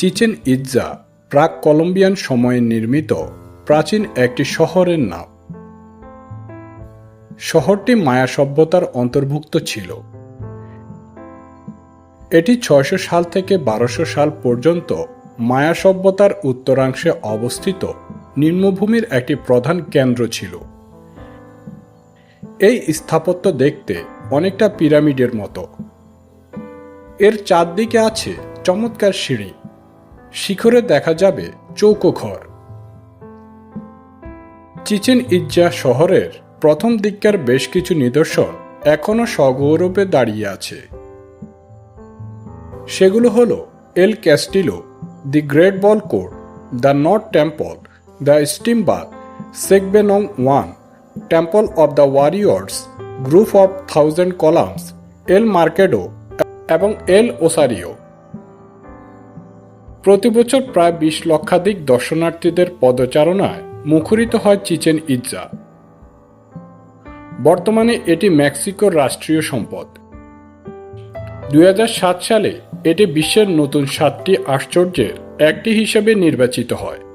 Chichen Itza প্রাক Colombian সময়ে নির্মিত, প্রাচীন একটি শহরের নাম। শহরটি মায়া সভ্যতার অন্তর্ভুক্ত ছিল। এটি ছয়শো সাল থেকে বারোশো সাল পর্যন্ত মায়া সভ্যতার উত্তরাংশে অবস্থিত, নিম্নভূমির একটি প্রধান কেন্দ্র ছিল। এই স্থাপত্য দেখতে অনেকটা পিরামিডের মতো। এর চারদিকে আছে চমৎকার সিঁড়ি শিখরে দেখা যাবে চৌকো ঘর চিচেন ইজ্জা শহরের প্রথম দিককার বেশ কিছু নিদর্শন এখনও সগৌরবে দাঁড়িয়ে আছে। সেগুলো হলো El Castillo, the great ball court, the north temple, the steam bath সেকবেনং one, temple of the warriors, group of thousand columns, El Mercado এবং এল ওসারিও। প্রতিবছর প্রায় বিশ লক্ষাধিক দর্শনার্থীদের পদচারণায় মুখরিত হয় চিচেন ইজ্জা। বর্তমানে এটি মেক্সিকোর রাষ্ট্রীয় সম্পদ। দু হাজার সাত সালে এটি বিশ্বের নতুন সাতটি আশ্চর্যের একটি হিসেবে নির্বাচিত হয়।